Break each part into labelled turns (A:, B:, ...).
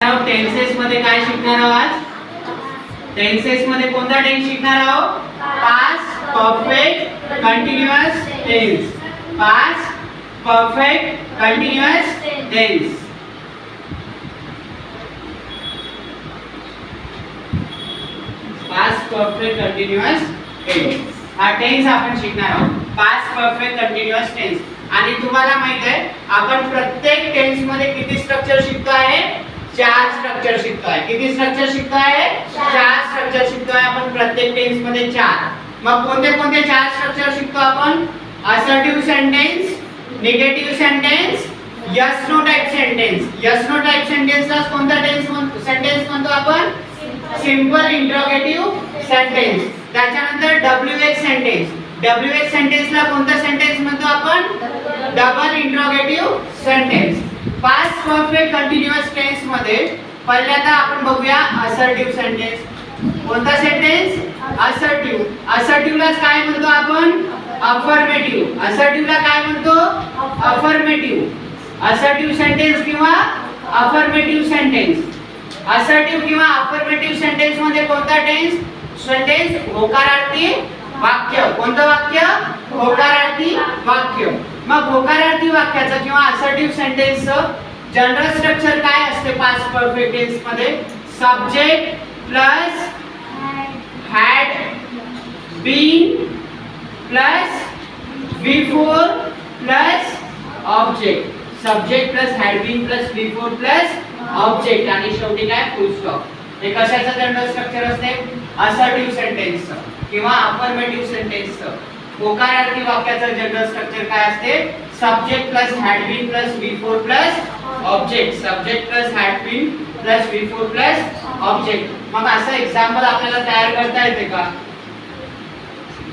A: Tenses मध्ये काय शिकणार आहोत आज? टेन्सेस मध्ये कोणता टेन्स शिकणार आहोत past perfect continuous tense past perfect continuous tense past perfect continuous tense हा टेन्स आपण शिकणार आहोत. पास परफेक्ट कंटिन्युअस टेन्स आणि तुम्हाला माहीत आहे आपण प्रत्येक टेन्समध्ये किती स्ट्रक्चर शिकतो आहे? चार स्ट्रक्चर शिकतो आहे किती स्ट्रक्चर शिकतो आहे चार स्ट्रक्चर शिकतो आहे आपण प्रत्येक टेन्समध्ये चार. मग कोणते कोणते चार स्ट्रक्चर शिकतो आपण? Assertive sentence negative sentence yes no type sentence yes no type सेंटेन्सला कोणता टेन्स म्हणतो सेंटेन्स म्हणतो आपण? सिंपल इंट्रोगेटिव्ह सेंटेन्स त्याच्यानंतर W H sentence W H सेंटेन्सला कोणता सेंटेन्स म्हणतो आपण? डबल इंट्रोगेटिव्ह सेंटेन्स पाच परफेक्ट कंटिन्युअस टेन्समध्ये. पहिल्यांदा आपण बघूया असर्टिव्ह सेंटेन्स कोणता सेंटेन्स असर्टिव्ह असर्टिव्हला काय म्हणतो आपण? अफर्मेटिव्ह असर्टिव्हला काय म्हणतो? अफर्मेटिव्ह असर्टिव्ह सेंटेन्स किंवा अफर्मेटिव्ह सेंटेन्स असर्टिव्ह किंवा अफर्मेटिव्ह सेंटेन्समध्ये कोणता टेन्स सेंटेन्स होकारार्थी वाक्य. कोणतं वाक्य? होकारार्थी वाक्य. मग होकारार्थी वाक्याचं किंवा असर्टिव्ह सेंटेन्सचं जनरल स्ट्रक्चर काय असते past perfect टेन्समध्ये? Subject plus had been plus before plus object subject plus had been plus before plus object आणि शेवटी काय? फुल स्टॉप हे कशाचं जनरल स्ट्रक्चर असते? असर्टिव्ह सेंटेन्सचं किंवा अफर्मेटिव्ह सेंटेन्सचं होकारार्थी वाक्याचं जनरल स्ट्रक्चर काय असते? Subject plus had been plus before plus object subject plus had been plus before plus object मग असं एक्झाम्पल आपल्याला तयार करता येते का?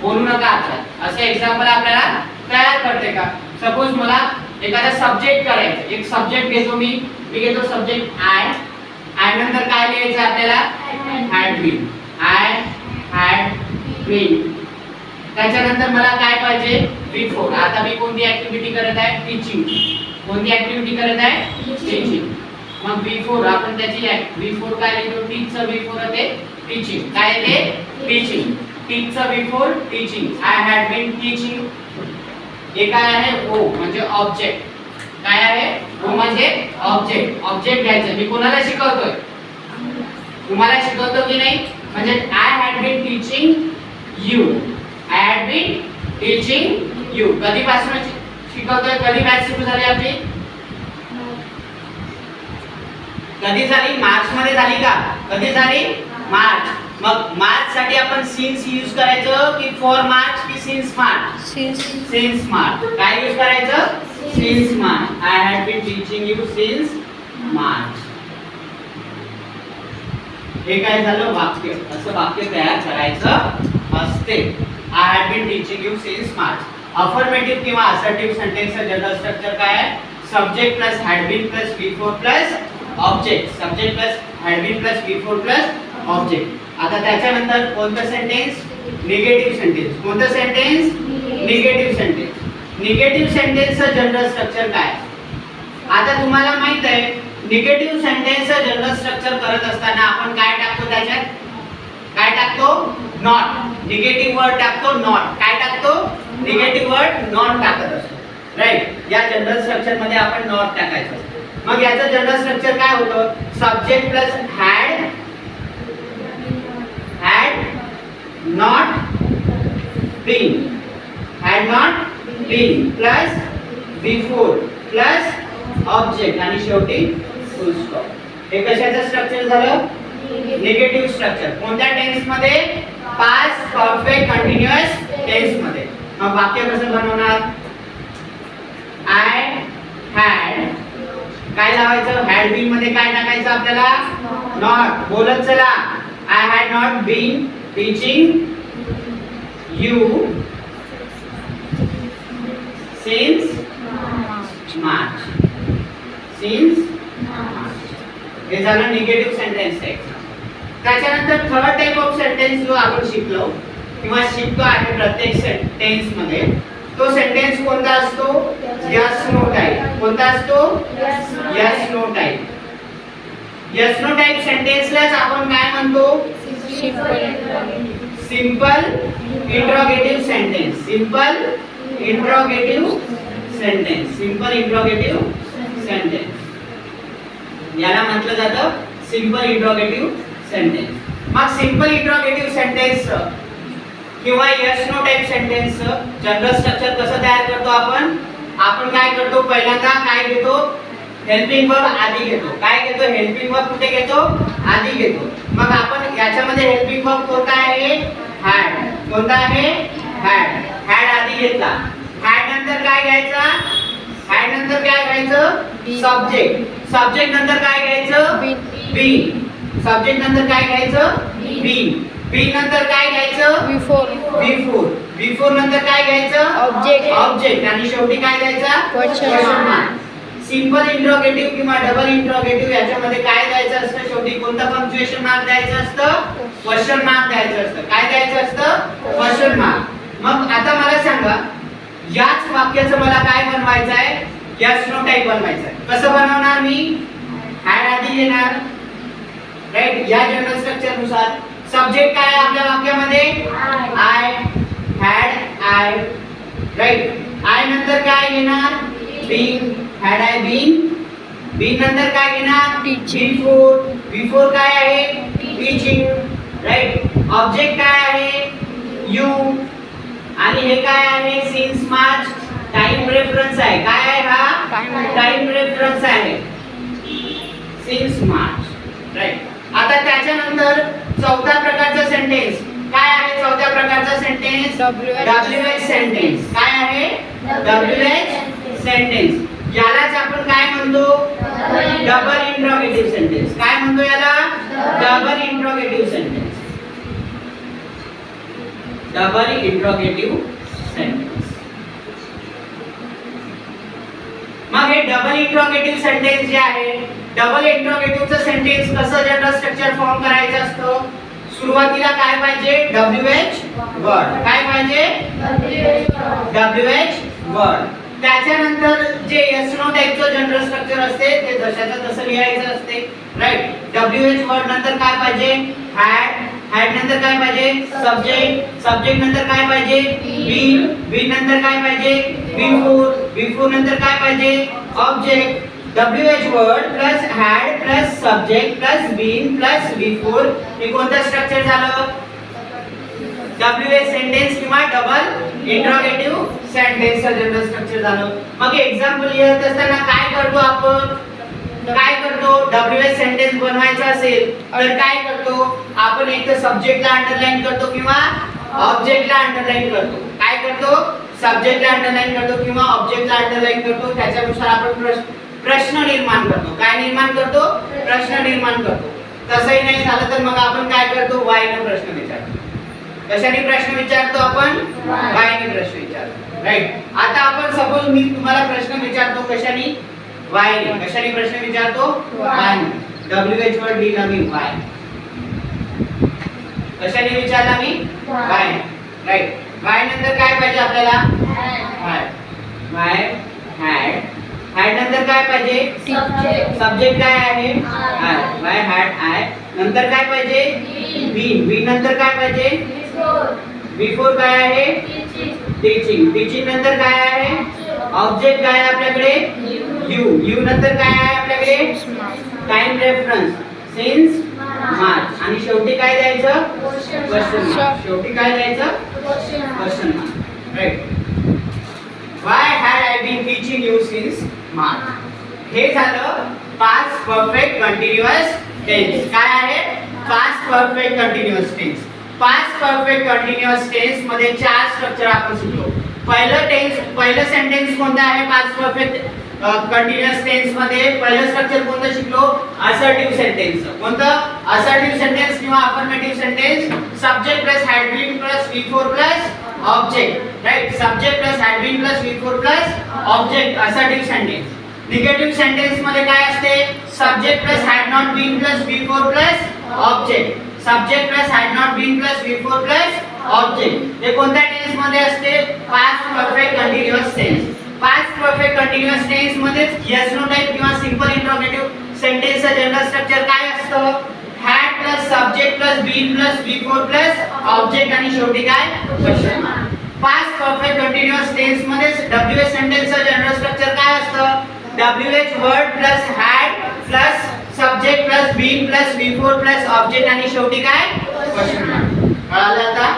A: बोलू नका आता. असं एक्झाम्पल आपल्याला तयार करते का? सपोज मला एखादा सब्जेक्ट करायचं. एक सब्जेक्ट घेतो मी. मी घेतो सब्जेक्ट आय आय नंतर काय लिहायचं आपल्याला? Had been I had been त्याच्यानंतर मला काय पाहिजे? बिफोर आता मी कोणती ऍक्टिव्हिटी करत आहे? टीचिंग कोणती ऍक्टिव्हिटी करत आहे? टीचिंग मग बिफोर आपण त्याची बिफोर काय लिहितो टीचचं बिफोर ते टीचिंग काय ते? Teaching टीचचं before teaching I had been teaching हे काय आहे? ओ म्हणजे ऑब्जेक्ट काय आहे? ओ म्हणजे ऑब्जेक्ट ऑब्जेक्ट घ्यायचं. मी कोणाला शिकवतोय? तुम्हाला शिकवतो की नाही? म्हणजे I had been teaching you I had been teaching you कधीपासून शिकवतोय? कधी बॅच सुरू झाली आपली? कधी झाली? मार्च मध्ये झाली का? कधी झाली? मार्च मग मार्च साठी आपण सिन्स यूज करायचं की फॉर मार्च की सिन्स मार्च सिन्स मार्च काय यूज करायचं? Since March I had been teaching you since March हे काय झालं? वाक्य. असं वाक्य तयार करायचं असते. I have been teaching you since March affirmative किंवा असर्टिव्ह सेंटेन्सचं जनरल स्ट्रक्चर काय आहे? Subject plus had been plus before plus object subject plus had been plus before plus object आता त्याच्यानंतर कोणतं सेंटेन्स निगेटिव्ह सेंटेन्स कोणतं सेंटेन्स निगेटिव्ह सेंटेन्स निगेटिव्ह सेंटेन्सचं general structure काय? आता तुम्हाला माहीत आहे निगेटिव्ह सेंटेन्सचं जनरल स्ट्रक्चर करत असताना आपण काय टाकतो त्याच्यात? काय टाकतो? नॉट निगेटिव्ह वर्ड टाकतो नॉट काय टाकतो? निगेटिव्ह वर्ड नॉट टाकत असतो. राईट या जनरल स्ट्रक्चरमध्ये आपण नॉट टाकायचं असतो. मग याचं जनरल स्ट्रक्चर काय होतं? Subject plus had had not been had not been plus before plus object आणि शेवटी फुल स्टॉप हे कशाचं स्ट्रक्चर झालं? निगेटिव्ह स्ट्रक्चर कोणत्या टेन्समध्ये? पास्ट परफेक्ट कंटिन्युअस टेन्समध्ये. मग वाक्य कसं बनवणार? आय हॅड काय लावायचं? हॅड बीन मध्ये काय टाकायचं आपल्याला? नॉट बोलत चला. I had not been teaching you since March since हे झालं निगेटिव्ह सेंटेन्स टेक्स्ट त्याच्यानंतर थर्ड टाइप ऑफ सेंटेन्स जो आपण शिकलो किंवा शिकतो आहे प्रत्येक सेंटेन्समध्ये तो सेंटेन्स कोणता असतो? यस नो टाइप कोणता असतो? Yes no type yes no type सेंटेन्सलाच आपण काय म्हणतो? Simple interrogative sentence simple interrogative sentence simple interrogative sentence याला म्हटलं जातं सिंपल इंट्रोगेटिव्ह सेंटेन्स मग सिंपल इंट्रोगेटिव्ह सेंटेन्स किंवा yes no type sentence general structure कसं तयार करतो आपण? आपण काय करतो? पहिल्यांदा काय घेतो? हेल्पिंग वर्ब आधी घेतो. काय घेतो? हेल्पिंग वर्ब कुठे घेतो? आधी घेतो. मग आपण याच्यामध्ये हेल्पिंग वर्ब कोणता आहे? हॅड कोणता आहे? हॅड हॅड आधी घेतला. हॅड नंतर काय घ्यायचा? हॅड नंतर काय घ्यायचं. सब्जेक्ट सब्जेक्ट नंतर काय घ्यायचं. बी सब्जेक्ट नंतर काय घ्यायचं. बी बी नंतर काय घ्यायचं?
B: बिफोर
A: बिफोर बिफोर नंतर काय घ्यायचं?
B: Object.
A: ऑब्जेक्ट आणि शेवटी काय द्यायचा?
B: Mark.
A: सिंपल इंट्रोगेटिव्ह किंवा डबल इंट्रोगेटिव्ह याच्यामध्ये काय द्यायचं असतं शेवटी? कोणतं पंक्च्युएशन मार्क द्यायचं असतं? क्वेश्चन मार्क द्यायचं असतं. काय द्यायचं असतं? क्वेश्चन मार्क मग आता मला सांगा याच वाक्याचं मला काय बनवायचं आहे यस नो टाईप बनवायचं आहे कसं बनवणार मी? हॅड आधी घेणार राईट या जनरल स्ट्रक्चरनुसार. सब्जेक्ट काय आहे आपल्या वाक्यामध्ये? I had I right I नंतर काय घेणार been had I been been नंतर काय घेणार. बिफोर बिफोर काय आहे? टीचिंग राईट ऑब्जेक्ट काय आहे? यू आणि हे काय आहे? सिन्स मार्च टाइम रेफरन्स आहे. काय आहे हा. टाइम रेफरन्स आहे. सिन्स मार्च राईट आता त्याच्यानंतर चौथ्या प्रकारचा सेंटेन्स काय आहे चौथ्या प्रकारचा सेंटेन्स डब्ल्यू एच सेंटेन्स काय आहे? डब्ल्यू एच सेंटेन्स यालाच आपण काय म्हणतो? डबल इंट्रोगेटिव्ह सेंटेन्स काय म्हणतो याला? Double interrogative sentence double interrogative sentence मग हे डबल इंट्रोगेटिव्ह सेंटेन्स जे आहे डबल इंट्रोगेटिव्हचं सेंटेन्स कसं जनरल स्ट्रक्चर फॉर्म करायचं असतं? सुरुवातीला काय पाहिजे? डब्ल्यू एच वर्ड काय पाहिजे? डब्ल्यू एच वर्ड त्याच्यानंतर जे एस नो टाईपचं जनरल स्ट्रक्चर असते ते जशाचं तसं लिहायचं असते. राईट डब्ल्यू एच वर्ड नंतर काय पाहिजे? हॅड हॅड नंतर काय पाहिजे? सब्जेक्ट सब्जेक्ट नंतर काय पाहिजे? बी बी नंतर काय पाहिजे? बिफोर बिफोर नंतर काय पाहिजे? Object W H word plus had plus subject plus been plus before हे कोणतं स्ट्रक्चर झालं? डब्ल्यू एच सेंटेन्स किंवा डबल इंट्रोगेटिव्ह सेंटेन्सचं जनरल स्ट्रक्चर झालं. मग एक्झाम्पल लिहित असताना काय करतो आपण? काय करतो? डब्ल्यू एच सेंटेन्स बनवायचा असेल तर काय करतो? आपण एक तर सब्जेक्टला अंडरलाईन करतो किंवा ऑब्जेक्टला अंडरलाईन करतो. काय करतो? सब्जेक्टला अंडरलाईन करतो किंवा ऑब्जेक्टला अंडरलाईन करतो. त्याच्यानुसार आपण प्रश्न प्रश्न निर्माण करतो. काय निर्माण करतो? प्रश्न निर्माण करतो. तसंही नाही झालं तर मग आपण काय करतो? वायने प्रश्न विचारतो. कशाने प्रश्न विचारतो आपण? वायने प्रश्न विचारतो. राईट आता आपण सपोज मी तुम्हाला प्रश्न विचारतो कशाने? वायने कशाने प्रश्न विचारतो? वायने डब्ल्यू एच वर डी मी वाय कशाने विचारला मी? वाय राईट वाय नंतर काय पाहिजे आपल्याला? हाय वाय हॅड हॅड नंतर काय पाहिजे? सब्जेक्ट काय आहे? हाय वाय हॅड आय नंतर काय पाहिजे? बी बी नंतर काय पाहिजे? बिफोर काय आहे? टीचिंग टीचिंग नंतर काय आहे? ऑब्जेक्ट काय आहे आपल्याकडे? यू यू नंतर काय आहे आपल्याकडे? टाइम रेफरन्स सिन्स मार्च आणि शेवटी काय द्यायचं? क्वेश्चन शेवटी काय द्यायचं? Question mark right why had I been since March हे झालं पास्ट परफेक्ट कंटिन्युअस टेन्स काय आहे? पास्ट परफेक्ट कंटिन्युअस टेन्स पाच परफेक्ट कंटिन्युअस टेन्समध्ये चार स्ट्रक्चर आपण शिकलो. पहिलं टेन्स पहिलं सेंटेन्स कोणतं आहे? पाच परफेक्ट कंटिन्युअस टेन्समध्ये पहिलं स्ट्रक्चर कोणतं शिकलो? असर्टिव्ह सेंटेन्स कोणतं? असर्टिव्ह सेंटेन्स किंवा affirmative sentence subject plus had been plus before plus object right subject plus admin plus plus before plus object assertive sentence negative सेंटेन्समध्ये काय असते? Subject plus had not been plus before plus object subject plus had not been plus before plus object हे कोणत्या टेन्समध्ये असते? Past perfect continuous tense past perfect continuous टेन्समध्ये yes no type किंवा simple interrogative सेंटेन्सचं general structure काय असतं? Plus subject plus before plus object आणि शेवटी काय? क्वेश्चन पाच पास्ट परफेक्ट कंटिन्युअस टेन्समध्ये डब्ल्यू एच सेंटेन्सचं जनरल स्ट्रक्चर काय असतं? W H word plus had plus subject plus be plus before plus object आणि शेवटी काय? क्वेश्चन कळालं आता?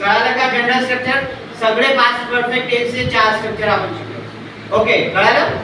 A: कळालं का जनरल स्ट्रक्चर सगळे पाच परफेक्ट टेन्सचे चार स्ट्रक्चर आपण शिकलो. ओके कळालं?